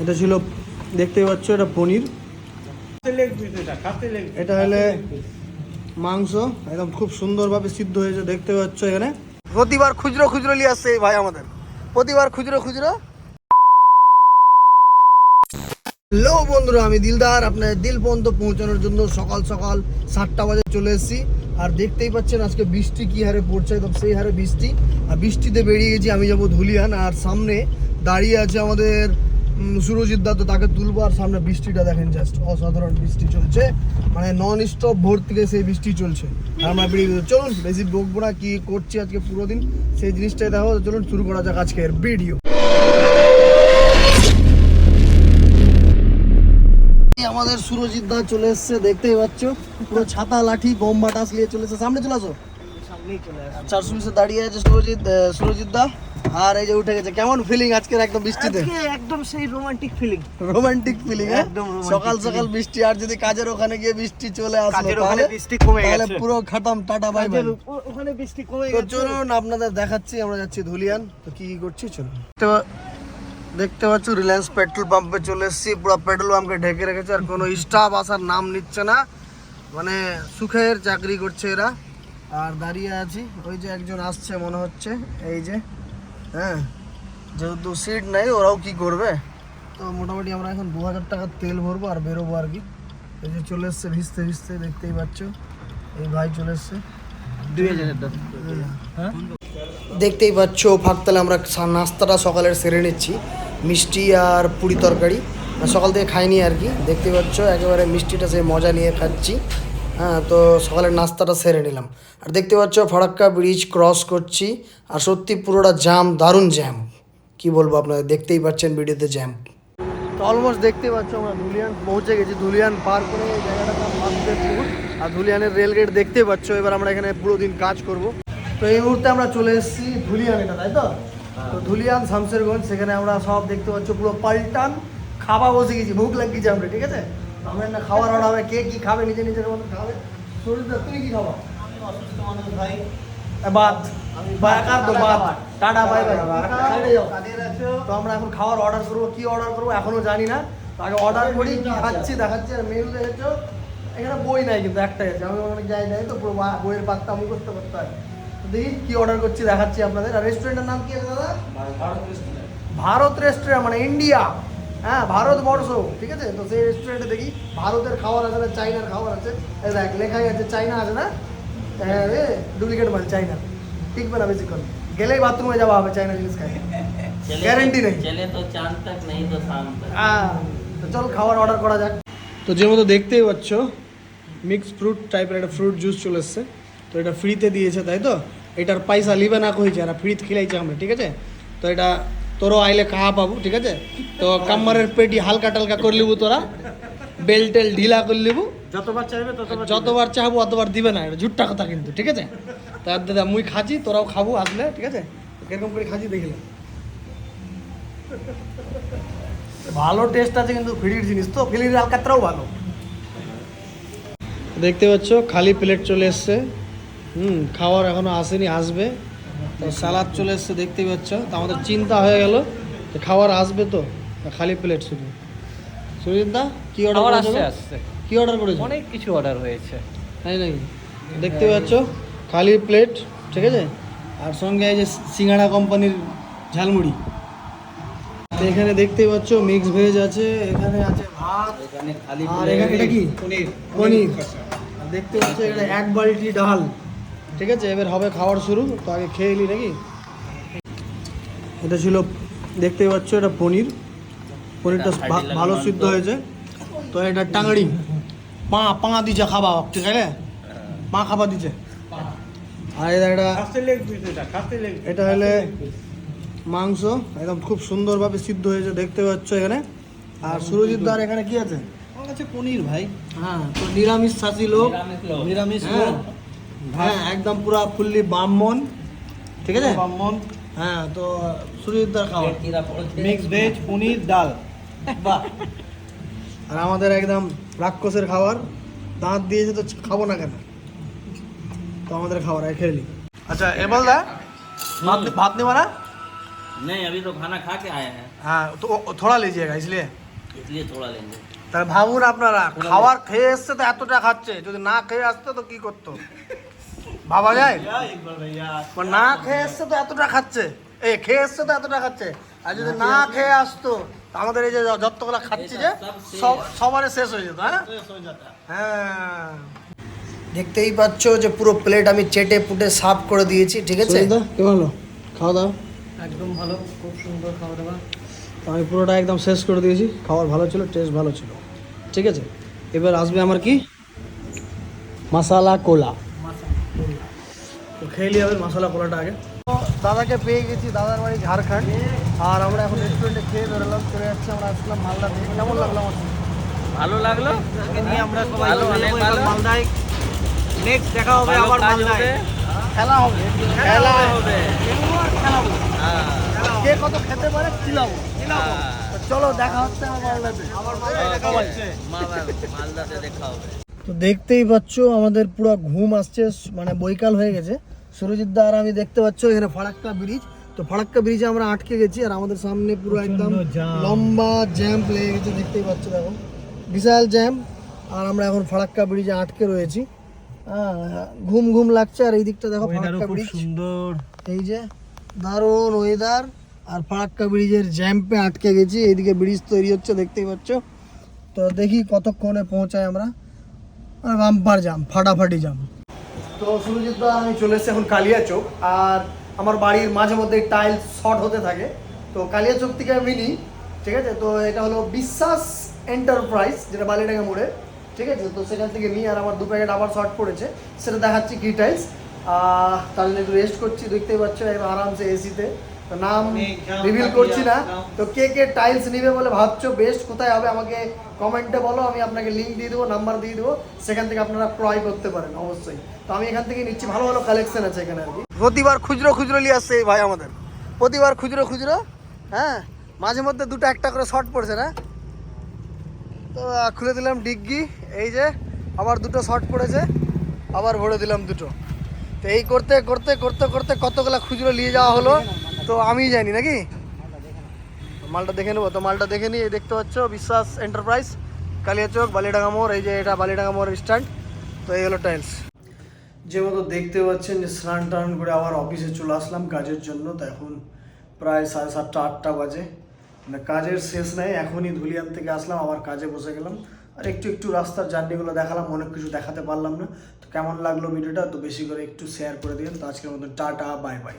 এটা ছিল দেখতেই পাচ্ছ এটা পনির। এটা হলে মাংস একদম খুব সুন্দরভাবে সিদ্ধ হয়েছে দেখতে পাচ্ছ এখানে। প্রতিবার খুচরো খুচরো নিয়ে আসছে ভাই আমাদের। প্রতিবার খুচরো খুচরো। হ্যালো বন্ধুরা আমি দিলদার আপনার দিল পর্যন্ত পৌঁছানোর জন্য সকাল সকাল সাতটা বাজে চলে এসেছি। আর দেখতেই পাচ্ছেন আজকে বৃষ্টি কি হারে পড়ছে একদম সেই হারে বৃষ্টি। আর বৃষ্টিতে বেরিয়ে গেছি আমি যাব ধুলিয়ান আর সামনে দাঁড়িয়ে আছে আমাদের সুরজিৎ দা তো তাকে তুলবো আর সামনে বৃষ্টিটা দেখেন জাস্ট অসাধারণ বৃষ্টি চলছে। মানে নন স্টপ ভোর থেকে সেই বৃষ্টি চলছে। আমরা চলুন, বেশি বকবো না, কি করছি আজকে পুরো দিন? সেই জিনিসটাই দেখো, চলুন শুরু করা যাক আজকের ভিডিও আমাদের সুরজিৎ দা চলে এসছে, দেখতেই পাচ্ছ। পুরো ছাতা, লাঠি, বোম বাটাস নিয়ে চলে এসছে। সামনে চলে আসো। চারশো বিশে দাঁড়িয়ে আছে সুরজিৎ সুরজিৎ দা। আর এই যে উঠে গেছে কেমন ফিলিং আজকের একদম বৃষ্টিতে? একদম সেই রোমান্টিক ফিলিং রোমান্টিক ফিলিং একদম সকাল সকাল বৃষ্টি আর যদি কাজের ওখানে গিয়ে বৃষ্টি চলে আসলো তাহলে বৃষ্টি কমে তাহলে পুরো খাতাম টাটা বাই বাই ওখানে বৃষ্টি কমে তো গেছে। চলুন আপনাদের দেখাচ্ছি আমরা যাচ্ছি ধুলিয়ান। তো কি কি করছি চলুন। তো দেখতে পাচ্ছ রিলায়েন্স পেট্রোল পাম্পে চলে এসেছি পুরো পেট্রোল পাম্পকে ঢেকে রেখেছে আর কোনো স্টাফ আসার নাম নিচ্ছে না। মানে সুখের চাকরি করছে এরা। আর দাঁড়িয়ে আছি। ওই যে একজন আসছে মনে হচ্ছে এই যে হ্যাঁ যেহেতু সিট নেই ওরাও কি করবে? তো মোটামুটি আমরা এখন দু হাজার টাকার তেল ভরবো আর বেরোবো আর কি। এই যে চলে এসছে ভিজতে ভিজতে দেখতেই পাচ্ছ এই ভাই চলে এসছে। দুই হাজারের দাম দেখতেই পাচ্ছ ফাঁকতালে আমরা নাস্তাটা সকালের সেরে নিচ্ছি। মিষ্টি আর পুরি তরকারি। সকাল থেকে খাইনি আর কি দেখতেই পাচ্ছ একেবারে মিষ্টিটা সে মজা নিয়ে খাচ্ছি। হ্যাঁ তো সকালের নাস্তাটা সেরে নিলাম। আর দেখতে পাচ্ছ, ফরাক্কা ব্রিজ ক্রস করছি। আর সত্যি পুরোটা জ্যাম দারুণ জ্যাম কি বলব আপনাদের, দেখতেই পাচ্ছেন ভিডিওতে জ্যাম তো অলমোস্ট দেখতে পাচ্ছ আমরা ধুলিয়ান পৌঁছে গেছি। ধুলিয়ান পার করে বাসুদেবপুর আর ধুলিয়ানের রেল গেট দেখতে পাচ্ছ, এবার আমরা এখানে পুরো দিন কাজ করব। তো এই মুহূর্তে আমরা চলে এসেছি ধুলিয়ান এটা, তাই তো? তো ধুলিয়ান শামসেরগঞ্জ সেখানে আমরা সব দেখতে পাচ্ছ, পুরো পাল্টান খাওয়া বসে গেছি, ভুক লাগিয়েছি আমরা ঠিক আছে? তো না খাওয়ার অর্ডার হবে কে কি খাবে নিজে নিজের মতো খাবে? শরীরটা তুমি কি খাবা? ভাই। বাদ। বা তো বাদ টাটা বাই বাই সাইডে যাও। কাদের আছো তো আমরা এখন খাওয়ার অর্ডার করব কি অর্ডার করব এখনও জানি না। আগে অর্ডার করি কি খাচ্ছি দেখাচ্ছি আর মেনু দেখেছ এখানে বই নাই কিন্তু একটাই আছে। আমি অনেক যাই তো পুরো বইয়ের পাত্তা আমি করতে করতে হয় দেখি কি অর্ডার করছি দেখাচ্ছি আপনাদের। আর রেস্টুরেন্টের নাম কি আছে দাদা? ভারত রেস্টুরেন্ট মানে ইন্ডিয়া হ্যাঁ ভারতবর্ষ ঠিক আছে? তো সেই রেস্টুরেন্টে দেখি ভারতের খাবার আছে না চাইনার খাবার আছে। দেখ লেখাই আছে চাইনা আছে না? রে ডুপ্লিকেট মাল চাইনা। টিকবে না বেশিক্ষণ গেলেই বাথরুমে যাওয়া হবে চাইনা জিনিস খাই। গ্যারেন্টি নেই। চলে তো চাঁদ তক নেই তো শাম হ্যাঁ তো চল খাবার অর্ডার করা যাক। তো যে মতো দেখতেই পাচ্ছ মিক্স ফ্রুট টাইপের একটা ফ্রুট জুস চলে এসছে। তো এটা ফ্রিতে দিয়েছে তাই তো? এটার পয়সা লিবে না কইছে আর ফ্রিতে খিলাইছে আমরা ঠিক আছে? তো এটা তোরও আইলে খাওয়া পাবো ঠিক আছে? তো কাম্মারের পেটি হালকা টালকা করে লিবু তোরা। বেল টেল ঢিলা করে লিবু। যতবার চাইবে ততবার যতবার চাহবো অতবার দিবে না এটা ঝুট্টা কথা কিন্তু ঠিক আছে? তার দাদা মুই খাচ্ছি তোরাও খাব আসলে ঠিক আছে? কীরকম করে খাচ্ছি দেখলে ভালো টেস্ট আছে কিন্তু ফ্রির জিনিস তো ফ্রির আলকাতরাও ভালো। দেখতে পাচ্ছ খালি প্লেট চলে এসছে। হুম খাওয়ার এখনও আসেনি আসবে। তো সালাদ চলে এসছে দেখতেই পাচ্ছ। তো আমাদের চিন্তা হয়ে গেল যে খাবার আসবে তো খালি প্লেট শুধু। সুজিত দা কি অর্ডার আসছে আসছে। কি অর্ডার করেছ অনেক কিছু অর্ডার হয়েছে। তাই নাকি? দেখতে পাচ্ছ খালি প্লেট ঠিক আছে? আর সঙ্গে এই যে সিঙ্গাড়া কোম্পানির ঝালমুড়ি। তো এখানে দেখতেই পাচ্ছ মিক্স ভেজ আছে এখানে আছে ভাত এখানে খালি আর এখানে কি? পনির। পনির। দেখতে পাচ্ছ এখানে এক বালতি ডাল। ঠিক আছে এবার হবে খাওয়ার শুরু। তো আগে খেয়ে নিই নাকি? এটা ছিল দেখতেই পাচ্ছ এটা পনির। পনিরটা ভালো সিদ্ধ হয়েছে। তো এটা টাঙড়ি পা পা দিছে খাবা ঠিক আছে? পা খাবা দিছে। আর এটা এটা হলে মাংস। একদম খুব সুন্দরভাবে সিদ্ধ হয়েছে দেখতে পাচ্ছ এখানে। আর সুরজিৎ দার এখানে কি আছে? আমার কাছে পনির ভাই। হ্যাঁ তো নিরামিষ শাসি লোক। নিরামিষ লোক। নিরামিষ হ্যাঁ হ্যাঁ একদম পুরা ফুললি ব্রাহ্মণ ঠিক আছে ব্রাহ্মণ হ্যাঁ তো সুরজিৎ দার খাবার কিরা পড়ছে মিক্স ভেজ পনির ডাল বাহ আর আমাদের একদম রাক্ষসের খাবার দাঁত দিয়েছে তো খাবো না কেন তো আমাদের খাবার আগে খেয়ে নি আচ্ছা এমল দা ভাত ভাত নেবা না नहीं अभी तो खाना खा के आए हैं হ্যাঁ তো ও- ও থোড়া লিজিয়েগা इसलिए इसलिए थोड़ा लेंगे তাহলে ভাবুন আপনারা খাবার খেয়ে এসছে তো এতটা খাচ্ছে যদি না খেয়ে আসতো তো কি করতো বাবা যায়? না খেয়ে এসছে তো এতটা খাচ্ছে। এ খেয়ে এসছে তো এতটা খাচ্ছে। আর যদি না খেয়ে আসতো আমাদের এই যে যতগুলো খাচ্ছি যে সবারে শেষ হয়ে যেত হ্যাঁ? হ্যাঁ দেখতেই পাচ্ছ যে পুরো প্লেট আমি চেটে পুটে সাফ করে দিয়েছি ঠিক আছে? কে ভালো? খাওয়া দাওয়া? একদম ভালো খুব সুন্দর খাওয়া দাওয়া। আমি পুরোটা একদম শেষ করে দিয়েছি খাওয়ার ভালো ছিল টেস্ট ভালো ছিল। ঠিক আছে? এবার আসবে আমার কি? মশালা কোলা। তো খেয়ে নিয়ে হবে মশালা কোলাটা আগে। দাদাকে পেয়ে গেছি দাদার বাড়ি ঝাড়খণ্ড। আর আমরা এখন রেস্টুরেন্টে খেয়ে বেরোলাম চলে যাচ্ছি আমরা আসলাম মালদা থেকে। কেমন লাগল আমার? ভালো লাগল? নিয়ে আমরা সবাই। মালদায়। নেক্সট দেখা হবে আবার মালদায়। খেলা হবে। খেলা হবে। খেলাবো হ্যাঁ। কে কত খেতে পারে খিলাবো। হ্যাঁ। তো চলো দেখা হচ্ছে আমার মালদাতে। আবার মালদায় দেখা হচ্ছে মালদাতে দেখা হবে। তো দেখতেই পাচ্ছ আমাদের পুরো ঘুম আসছে মানে বৈকাল হয়ে গেছে। সুরজিৎ দা আর আমি দেখতে পাচ্ছ এখানে ফারাক্কা ব্রিজ। তো ফারাক্কা ব্রিজে আমরা আটকে গেছি আর আমাদের সামনে পুরো একদম লম্বা জ্যাম লেগে গেছে দেখতেই পাচ্ছ দেখো। বিশাল জ্যাম আর আমরা এখন ফারাক্কা ব্রিজে আটকে রয়েছি। ঘুম ঘুম লাগছে আর এই দিকটা দেখো ফারাক্কা ব্রিজ। সুন্দর। এই যে দারুণ ওয়েদার আর ফারাক্কা ব্রিজের জ্যাম্পে আটকে গেছি। এইদিকে ব্রিজ তৈরি হচ্ছে দেখতেই পাচ্ছ। তো দেখি কতক্ষণে পৌঁছায় আমরা। বাম্পার জাম, ফাটাফাটি জাম। তো সুরজিৎ আমি চলে এসেছি এখন কালিয়া চোক, আর আমার বাড়ির মাঝে মধ্যে টাইলস শর্ট হতে থাকে। তো কালিয়া চোক থেকে আমি নিই, ঠিক আছে? তো এটা হলো বিশ্বাস এন্টারপ্রাইজ, যেটা বালিডাঙ্গা মোড়ে, ঠিক আছে? তো সেখান থেকে নিই, আর আমার দু প্যাকেট আবার শর্ট পড়েছে, সেটা দেখাচ্ছি কি টাইলস। তার জন্য একটু রেস্ট করছি, দেখতেই পাচ্ছ, একদম আরামসে এসিতে তো নাম রিভিল করছি না। তো কে কে টাইলস নিবে বলে ভাবছ বেস্ট কোথায় হবে আমাকে কমেন্টে বলো আমি আপনাকে লিঙ্ক দিয়ে দেবো নাম্বার দিয়ে দেবো সেখান থেকে আপনারা ক্রয় করতে পারেন অবশ্যই। তো আমি এখান থেকে নিচ্ছি ভালো ভালো কালেকশন আছে এখানে আর কি। প্রতিবার খুচরো খুচরো নিয়ে আসছে ভাই আমাদের। প্রতিবার খুচরো খুচরো হ্যাঁ? মাঝে মধ্যে দুটো একটা করে শর্ট পড়ছে না? তো খুলে দিলাম ডিগ্গি এই যে আবার দুটো শর্ট পড়েছে আবার ভরে দিলাম দুটো। তো এই করতে করতে করতে করতে কতগুলা খুচরো নিয়ে যাওয়া হলো? তো আমি জানি নাকি? মালটা দেখে নেব। তো মালটা দেখে নিয়ে দেখতে পাচ্ছ বিশ্বাস এন্টারপ্রাইজ কালিয়াচক বালিডাঙ্গা মোড়, এই যে এটা বালিডাঙ্গা মোড় স্ট্যান্ড। তো এই হলো টাইলস। যে মতো দেখতে পাচ্ছেন যে স্নান টান করে আবার অফিসে চলে আসলাম কাজের জন্য। তো এখন প্রায় সাড়ে সাতটা, আটটা বাজে। মানে কাজের শেষ নেই, এখনই ধুলিয়ান থেকে আসলাম, আবার কাজে বসে গেলাম। আর একটু একটু রাস্তার জার্নিগুলো দেখালাম, অনেক কিছু দেখাতে পারলাম না। তো কেমন লাগল ভিডিওটা, তো বেশি করে একটু শেয়ার করে দিন তো আজকের মতো টাটা বাই বাই